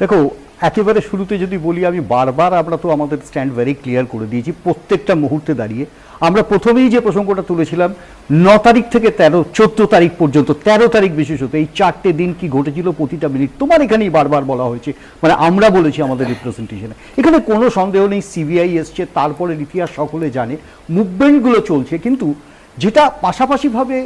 দেখো, একেবারে শুরুতে যদি বলি, আমি বারবার আমরা তো আমাদের স্ট্যান্ড ভেরি ক্লিয়ার করে দিয়েছি, প্রত্যেকটা মুহূর্তে দাঁড়িয়ে। আমরা প্রথমেই যে প্রসঙ্গটা তুলেছিলাম, ন তারিখ থেকে তেরো, চোদ্দ তারিখ পর্যন্ত, তেরো তারিখ বিশেষত, এই চারটে দিন কি ঘটেছিল প্রতিটা মিনিট তোমার এখানেই বারবার বলা হয়েছে মানে আমরা বলেছি আমাদের রিপ্রেজেন্টেশনে এখানে কোনো সন্দেহ নেই সিবিআই এসছে, তারপরে ইতিহাস সকলে জানে মুভমেন্টগুলো চলছে, কিন্তু যেটা পাশাপাশিভাবে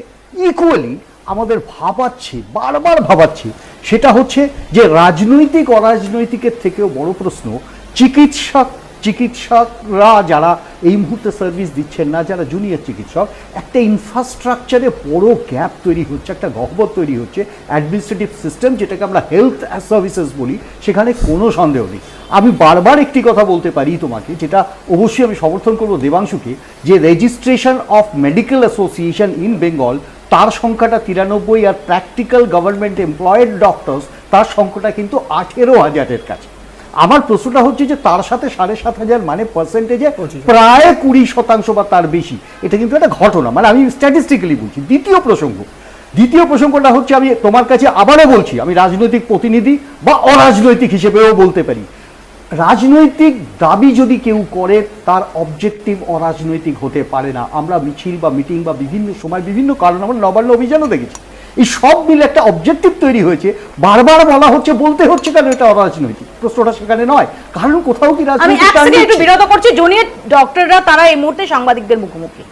ইকুয়ালি আমাদের ভাবাচ্ছে, বারবার ভাবাচ্ছে, সেটা হচ্ছে যে রাজনৈতিক, অরাজনৈতিকের থেকেও বড় প্রশ্ন, চিকিৎসক, চিকিৎসকরা যারা এই মুহূর্তে সার্ভিস দিচ্ছেন না, যারা জুনিয়র চিকিৎসক, একটা ইনফ্রাস্ট্রাকচারে বড় গ্যাপ তৈরি হচ্ছে, একটা গহ্বর তৈরি হচ্ছে অ্যাডমিনিস্ট্রেটিভ সিস্টেম যেটাকে আমরা হেলথ সার্ভিসেস বলি, সেখানে কোনো সন্দেহ নেই। আমি বারবার একটি কথা বলতে পারি তোমাকে, যেটা অবশ্যই আমি সমর্থন করব দেবাংশুকে, যে registration of medical association in Bengal তার সংখ্যাটা তিরানব্বই আর প্র্যাকটিক্যাল গভর্নমেন্ট এমপ্লয়েড ডক্টরস তার সংখ্যাটা কিন্তু আঠেরো হাজারের কাছে। আমার প্রশ্নটা হচ্ছে যে তার সাথে সাড়ে সাত হাজার মানে পার্সেন্টেজে প্রায় কুড়ি শতাংশ বা তার বেশি। এটা কিন্তু একটা ঘটনা। মানে আমি স্ট্যাটিস্টিক্যালি বলছি। দ্বিতীয় প্রসঙ্গ। দ্বিতীয় প্রসঙ্গটা হচ্ছে আমি তোমার কাছে আবারও বলছি আমি রাজনৈতিক প্রতিনিধি বা অরাজনৈতিক হিসেবেও বলতে পারি। রাজনৈতিক দাবি যদি কেউ করে তার অবজেক্টিভ অরাজনৈতিক হতে পারে না। আমরা মিছিল বা মিটিং বা বিভিন্ন সময় বিভিন্ন কারণ আমরা নবান্ন অভিযানও দেখেছি। এই সব মিলে একটা অবজেক্টিভ তৈরি হয়েছে। বারবার বলা হচ্ছে বলতে হচ্ছে কেন এটা অরাজনৈতিক? প্রশ্নটা সেখানে নয়। কারণ কোথাও কি রাজনৈতিক সেকেন্ড একটু বিরত করছি। জুনিয়র ডক্টররা তারা এই মুহূর্তে সাংবাদিকদের মুখোমুখি।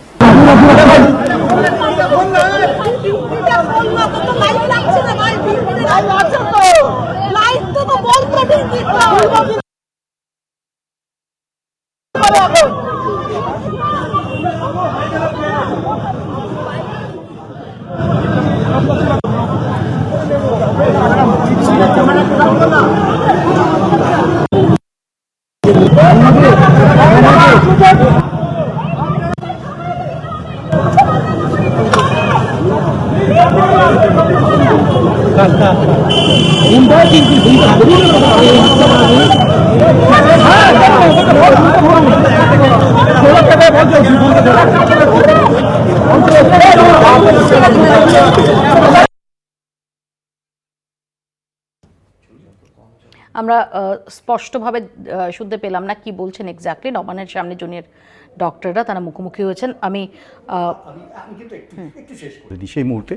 লাইট তো বন্ধ ঠিক बहुत ज़ोर से बोल रहा है আমরা স্পষ্টভাবে শুনতে পেলাম না কি বলছেন এক্স্যাক্টলি নবান্নের সামনে জুনিয়র ডক্টররা তারা মুখোমুখি হয়েছেন। আমি সেই মুহূর্তে।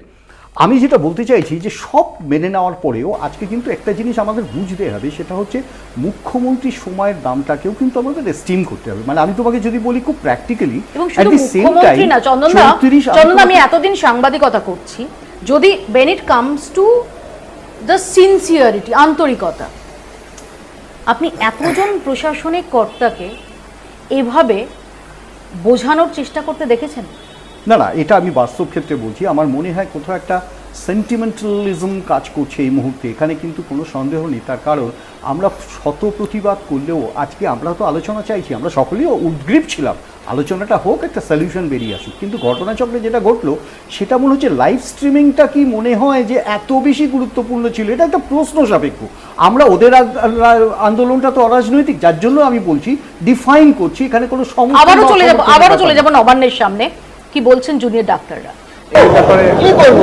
আমি যেটা বলতে চাইছি যে সব মেনে নেওয়ার পরেও আজকে কিন্তু একটা জিনিস আমাদের বুঝতে হবে সেটা হচ্ছে মুখ্যমন্ত্রী সময়ের দামটাকেও কিন্তু আমাদের এস্টিম করতে হবে। মানে আমি তোমাকে যদি বলি খুব প্র্যাকটিক্যালি চন্দন আমি এতদিন সাংবাদিকতা করছি। যদি when it comes to the sincerity আন্তরিকতা আপনি এতজন প্রশাসনিক কর্তাকে এভাবে বোঝানোর চেষ্টা করতে দেখেছেন? না না, এটা আমি বাস্তব ক্ষেত্রে বলছি। আমার মনে হয় কোথাও একটা সেন্টিমেন্টালিজম কাজ করছে এই মুহূর্তে এখানে কিন্তু কোনো সন্দেহ নেই। তার কারণ আমরা শত প্রতিবাদ করলেও আজকে আমরা তো আলোচনা চাইছি আমরা সকলেই উদ্গ্রীব ছিলাম। আলোচনাটা হোক একটা সলিউশন বেরিয়ে আসুক। কিন্তু ঘটনাচক্রে যেটা ঘটলো সেটা মনে হচ্ছে লাইভ স্ট্রিমিংটা কি মনে হয় যে এত বেশি গুরুত্বপূর্ণ ছিল? এটা একটা প্রশ্ন সাপেক্ষ। আমরা ওদের আন্দোলনটা তো অরাজনৈতিক যার জন্য আমি বলছি ডিফাইন করছি এখানে কোনো সমস্যা আবারও চলে যাব আবারও চলে যাব নবান্নের সামনে। কি বলছেন জুনিয়র ডাক্তাররা? কি করব?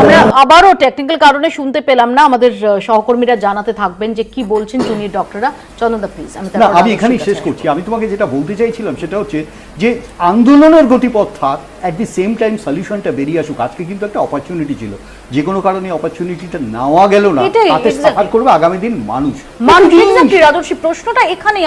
আমরা আবারও টেকনিক্যাল কারণে শুনতে পেলাম না। আমাদের সহকর্মীরা জানাতে থাকবেন যে কি বলছেন জুনিয়র ডক্টররা। চন্দনদা প্লিজ আমি না আমি এখানেই শেষ করছি। আমি তোমাকে যেটা বলতে চাইছিলাম সেটা হচ্ছে যে আন্দোলনের গতিপথ থাক অ্যাট দি সেম টাইম সলিউশনটা বেরিয়ে আসুক। আজকে কিন্তু একটা অপরচুনিটি ছিল। যে কোনো কারণে অপরচুনিটিটা নেওয়া গেল না তাতে সাফার করবে আগামী দিন মানুষ। মানুষ প্রশ্নটা এখানেই